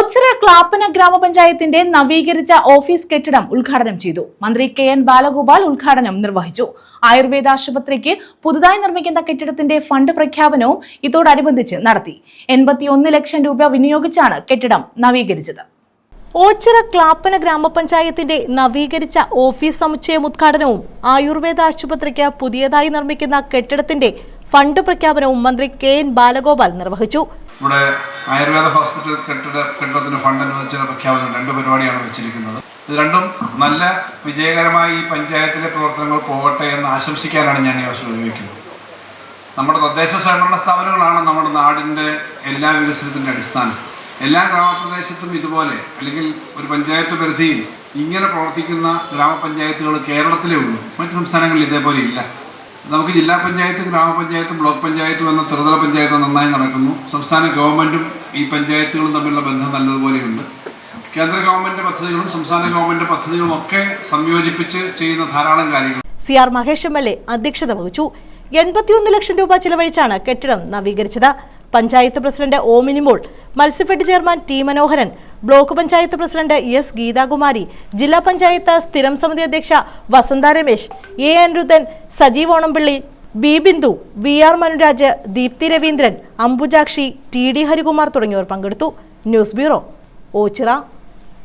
ഓച്ചിറ ക്ലാപ്പന ഗ്രാമപഞ്ചായത്തിന്റെ നവീകരിച്ച ഓഫീസ് കെട്ടിടം ഉദ്ഘാടനം ചെയ്തു. മന്ത്രി കെ എൻ ബാലഗോപാൽ ഉദ്ഘാടനം നിർവഹിച്ചു. ആയുർവേദ ആശുപത്രിക്ക് പുതുതായി നിർമ്മിക്കുന്ന കെട്ടിടത്തിന്റെ ഫണ്ട് പ്രഖ്യാപനവും ഇതോടനുബന്ധിച്ച് നടത്തി. എൺപത്തിയൊന്ന് ലക്ഷം രൂപ വിനിയോഗിച്ചാണ് കെട്ടിടം നവീകരിച്ചത്. ഓച്ചിറ ക്ലാപ്പന ഗ്രാമപഞ്ചായത്തിന്റെ നവീകരിച്ച ഓഫീസ് സമുച്ചയം ഉദ്ഘാടനവും ആയുർവേദ ആശുപത്രിക്ക് പുതിയതായി നിർമ്മിക്കുന്ന കെട്ടിടത്തിന്റെ ഫണ്ട് പ്രഖ്യാപനവും മന്ത്രി കെ എൻ ബാലഗോപാൽ നിർവഹിച്ചു. ഇവിടെ ആയുർവേദ ഹോസ്പിറ്റൽ കെട്ടിട കെട്ടിടത്തിന് ഫണ്ട് അനുവദിച്ച പ്രഖ്യാപനം രണ്ട് പരിപാടിയാണ് വെച്ചിരിക്കുന്നത്. ഇത് രണ്ടും നല്ല വിജയകരമായി ഈ പഞ്ചായത്തിലെ പ്രവർത്തനങ്ങൾ പോകട്ടെ എന്ന് ആശംസിക്കാനാണ് ഞാൻ ഈ അവസരം ഉപയോഗിക്കുന്നത്. നമ്മുടെ തദ്ദേശ സ്വയംഭരണ സ്ഥാപനങ്ങളാണ് നമ്മുടെ നാടിന്റെ എല്ലാ വികസനത്തിന്റെ അടിസ്ഥാനം. എല്ലാ ഗ്രാമപ്രദേശത്തും ഇതുപോലെ അല്ലെങ്കിൽ ഒരു പഞ്ചായത്ത് പരിധിയിൽ ഇങ്ങനെ പ്രവർത്തിക്കുന്ന ഗ്രാമപഞ്ചായത്തുകൾ കേരളത്തിലേ ഉള്ളൂ. മറ്റ് സംസ്ഥാനങ്ങളിൽ ഇതേപോലെ ഇല്ല. നമുക്ക് ജില്ലാ പഞ്ചായത്ത് ഗ്രാമപഞ്ചായത്തും ബ്ലോക്ക് പഞ്ചായത്തും എന്ന ത്രിതല പഞ്ചായത്ത് നന്നായി നടക്കുന്നു. സംസ്ഥാന ഗവൺമെന്റും ഈ പഞ്ചായത്തുകളും തമ്മിലുള്ള ബന്ധം നല്ലതുപോലെയുണ്ട്. കേന്ദ്ര ഗവൺമെന്റ് പദ്ധതികളും സംസ്ഥാന ഗവൺമെന്റ് പദ്ധതികളും ഒക്കെ സംയോജിപ്പിച്ച് ചെയ്യുന്ന ധാരാളം കാര്യങ്ങൾ. C R Mahesh M L A അധ്യക്ഷത വഹിച്ചു. എൺപത്തിയൊന്ന് ലക്ഷം രൂപ ചിലവഴിച്ചാണ് കെട്ടിടം നവീകരിച്ചത്. Panchayat president Ominimol Minimol Matsyafed chairman T Manoharan block panchayat president S Geethakumari ജില്ലാ പഞ്ചായത്ത് സ്ഥിരം സമിതി അധ്യക്ഷ Vasantha Ramesh A Aniruddhan Sajeev Onampilli B Bindu V R Manuraj Deepthi Raveendran Ambujakshi T D Harikumar തുടങ്ങിയവർ പങ്കെടുത്തു. News bureau Ochira.